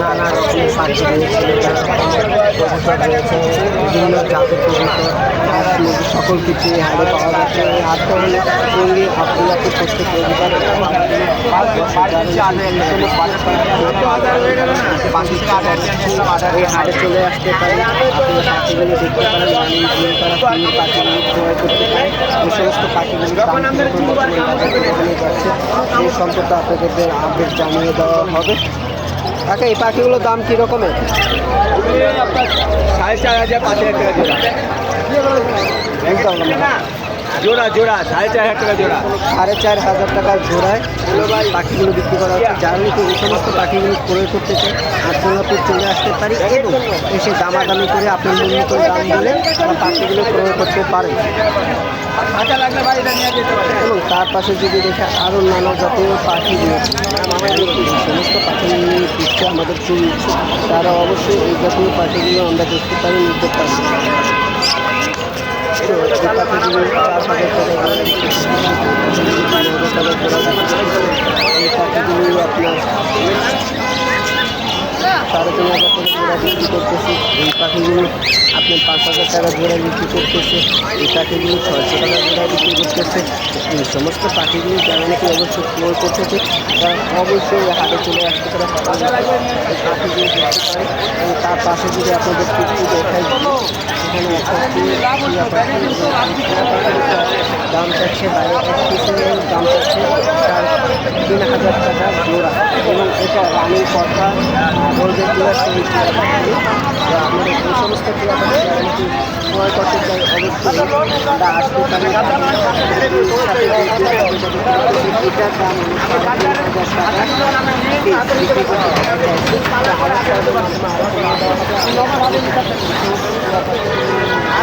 নানা রকমের বিভিন্ন জাতের সকল কিছু হাড়ে পাওয়া যাচ্ছে। হাত ধরনের সঙ্গে আপনি আপনি করতে কবুতর এই হাটে চলে আসতে পারেন আপনি পাখিগুলো দেখতে পারেন মানে করা ফুল পাখিগুলো ক্রয় করতে পারেন এই সমস্ত পাখিগুলো যাচ্ছে সেই সম্পর্কে আপনাদের আপডেট জানিয়ে দেওয়া হবে কাকা এই পাখিগুলোর দাম কীরকমের সাড়ে চার হাজার পাঁচ হাজার টাকা জোড়া জোড়া সাড়ে চার হাজার টাকা জোড়া। সাড়ে চার হাজার টাকার জোড়ায়। পাখিগুলো বিক্রি করা হচ্ছে। যারা নাকি এই সমস্ত পাখিগুলো ক্রয় করতে চায় আব্দুল্লাপুর চলে আসতে পারি এবং এসে দামাদামি করে আপনার মূল্য দাম দিলে তারা পাখিগুলো ক্রয় করতে পারে। কাঁচা লাগলে ভাই এটা নিয়ে যেতে পারে। এবং তার পাশে যদি দেখে আরও নানা জাতীয় পাখি রয়েছে সমস্ত পাখি নিয়ে দিচ্ছে আমাদের চুরি তারা অবশ্যই এই জাতীয় পাখিগুলো আমরা দেখতে পারি নিতে পারি। তো এই পাখিগুলো চার হাজার টাকা। এই পাখিগুলো আপনার সাড়ে তিন হাজার টাকা জোড়া বিক্রি করতেছে। এই পাখিগুলো আপনার পাঁচ হাজার টাকা জোড়া বিক্রি করতেছে। এই পাখিগুলো ছয়শো টাকা জোড়া বিক্রি করতেছে। এই সমস্ত পাখিগুলো যারা নাকি অবশ্যই ক্রয় করতেছে, তারা অবশ্যই হাটে চলে আসতে এই পাখিগুলো দেখতে পারে এবং তার পাশে যদি আপনাদের কিছু দেখাই এখানে একটা দাম চাচ্ছে বাইরে এক পিসের দাম চাচ্ছে সাড়ে তিন হাজার টাকা জোড়া। এবং এটা রানীর কথা বলতে আমাদের এই সমস্ত টিয়া পাখি যারা নাকি ক্রয় করতে চাই, অবশ্যই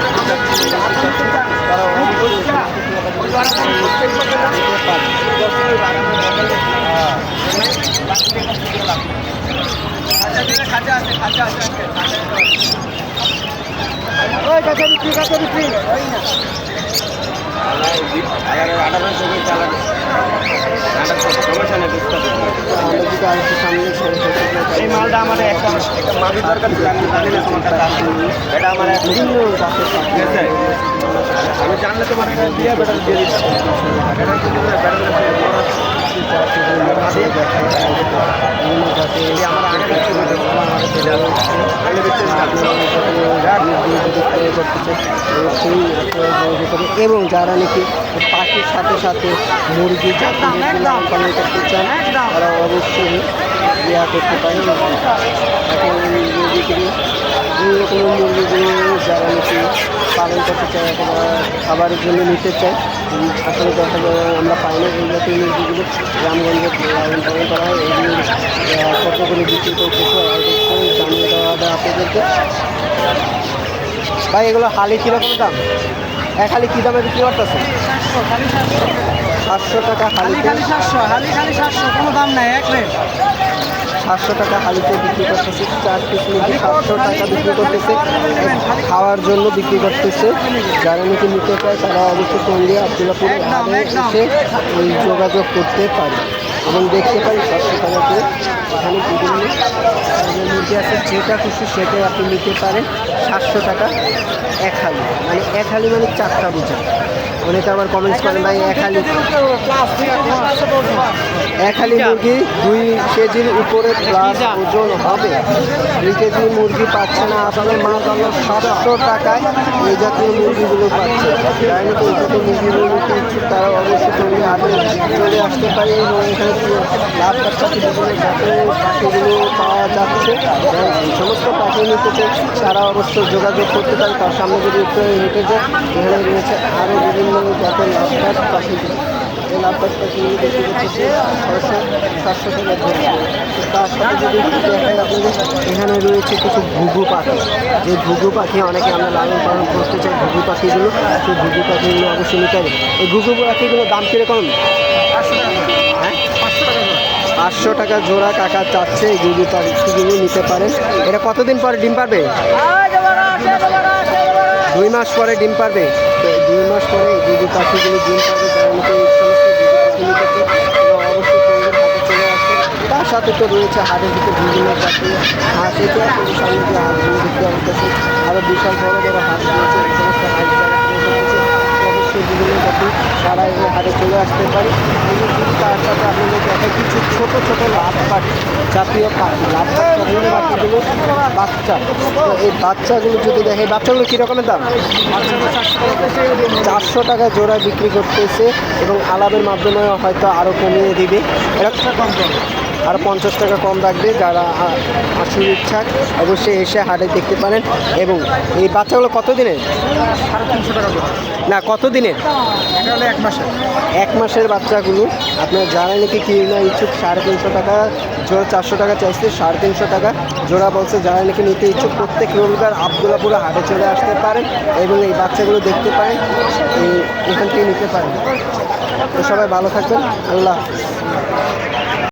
piece বিক্রি করতে চাইছি তা আমার সাথে মাধ্যমে এই মালটা আমার একটা একটা মাটির দরকার ছিল আমি জানি না তোমার কাছে আছে। এটা আমার বিভিন্ন ঠিক আছে? আমি জানলে তোমার দিয়ে বেটার দিয়ে দিচ্ছি আমার আগে দেখতে পেতাম, আমার আগে চলে আসে। আগে দেখতে পেতাম। এবং যারা নাকি পাখির সাথে সাথে মুরগি পালন করতে চান তারা অবশ্যই ইয়া করতে পারেন এখন মুরগি বিভিন্ন রকমের মুরগিগুলো যারা নাকি পালন করতে চায় অথবা খাবারের জন্য নিতে চায় আসলে দেখা যায় আমরা পাই না। এই জাতীয় মুরগিগুলো গ্রামগঞ্জে লালন পালন করা হয়। এগুলো কত করে বিক্রি করতেছে অবশ্যই জানিয়ে দেওয়া হবে আপনাদেরকে। ভাই এগুলো হালি কীরকম দাম? এক হালি কী দামে বিক্রি করতেছে সাতশো টাকা হালিতে। সাতশো হালি খালি সাতশো কোনো দাম নাই এক রেট সাতশো টাকা হালিতে বিক্রি করতেছে চার পিস মুরগি সাতশো টাকা বিক্রি করতেছে খাওয়ার জন্য বিক্রি করতেছে। যারা নাকি নিতে চায় তারা অবশ্যই টঙ্গিয়া আবদুল্লাপুরে এসে যোগাযোগ করতে পারে। এবং দেখতে টাকা করে এখানে বিভিন্ন মুরগি আছে, যেটা খুশি সেটাই আপনি নিতে পারেন। সাতশো টাকা এক হালি। মানে এক হালি মানে চারটা বুঝা অনেকে আবার কমেন্টস করেন, ভাই, এক হালি। এক হালি মুরগি দুই কেজির উপরে প্লাস ওজন হবে। দুই কেজি মুরগি পাচ্ছে না আপনার মা হলো সাতশো টাকায় এই জাতীয় মুরগিগুলো পাচ্ছে। তাই নাকি এই জাতীয় মুরগিগুলো তারা অবশ্যই চলে আসতে পারে এবং এখানে লাভ পাচ্ছে বিভিন্ন পাখিগুলো পাওয়া যাচ্ছে। যারা সমস্ত পাখি নিতে চাই তারা অবশ্যই যোগাযোগ করতে পারে, তার সামনে যদি হেঁটে যায়, এখানে রয়েছে আরও বিভিন্ন জাতের লাভ পাখি লাভ লাভবাদ দেখতে পাচ্ছি সাতশো টাকা তার সাথে যদি দেখাই আপনাদের এখানে রয়েছে কিছু ঘুঘু পাখি। যে ঘুঘু পাখি অনেকে আমরা লালন পালন করতে চাই, ঘুঘু পাখিগুলো, সেই ঘুঘু পাখিগুলো অবশ্যই নিতে হবে। এই ঘুঘু পাখিগুলোর দাম কীরকম? হ্যাঁ? পাঁচশো টাকা জোড়া কাকা চাচ্ছে, এই ঘুঘু পাখিগুলো নিতে পারেন। এটা কতদিন পরে ডিম পারবে? দুই মাস পরে ডিম পারবে। দুই মাস পরে এই ঘুঘু পাখিগুলো ডিম পারবে কিলোটাকে অবশ্যই তোমাদের হাতে চলে তার সাথে তো রয়েছে হাতের দিকে বিভিন্ন জাতীয় হাঁস, এটি আপনাদের হাত যে দেখতে আরও বিশাল বড় হারে চলে আসতে পারি। তার সাথে আপনাদের দেখা কিছু ছোট ছোট লাভ পাখি জাতীয় পাখি লাভ পাখি পাখিগুলো বাচ্চা। এই বাচ্চাগুলো যদি দেখে বাচ্চাগুলো কী রকমের দাম? চারশো টাকা জোড়া বিক্রি করতেছে এবং আলাপের মাধ্যমে হয়তো আরও কমিয়ে দিবে। এরকম কম আরও পঞ্চাশ টাকা কম রাখবে যারা আ- আসুর ইচ্ছা অবশ্যই এসে হাটে দেখতে পারেন। এবং এই বাচ্চাগুলো কত দিনের না কত দিনের এক মাসে এক মাসের বাচ্চাগুলো। আপনার যারা নাকি কিনা ইচ্ছুক? সাড়ে তিনশো টাকা। জোড়া চারশো টাকা চাইছে সাড়ে তিনশো টাকা। জোড়া বলছে যারা নাকি নিতে ইচ্ছুক? প্রত্যেক রবিবার আবদুল্লাপুরে হাটে চলে আসতে পারেন এবং এই বাচ্চাগুলো দেখতে পারেন। এই এখান থেকে নিতে পারেন। তো সবাই ভালো থাকবেন। আল্লাহ।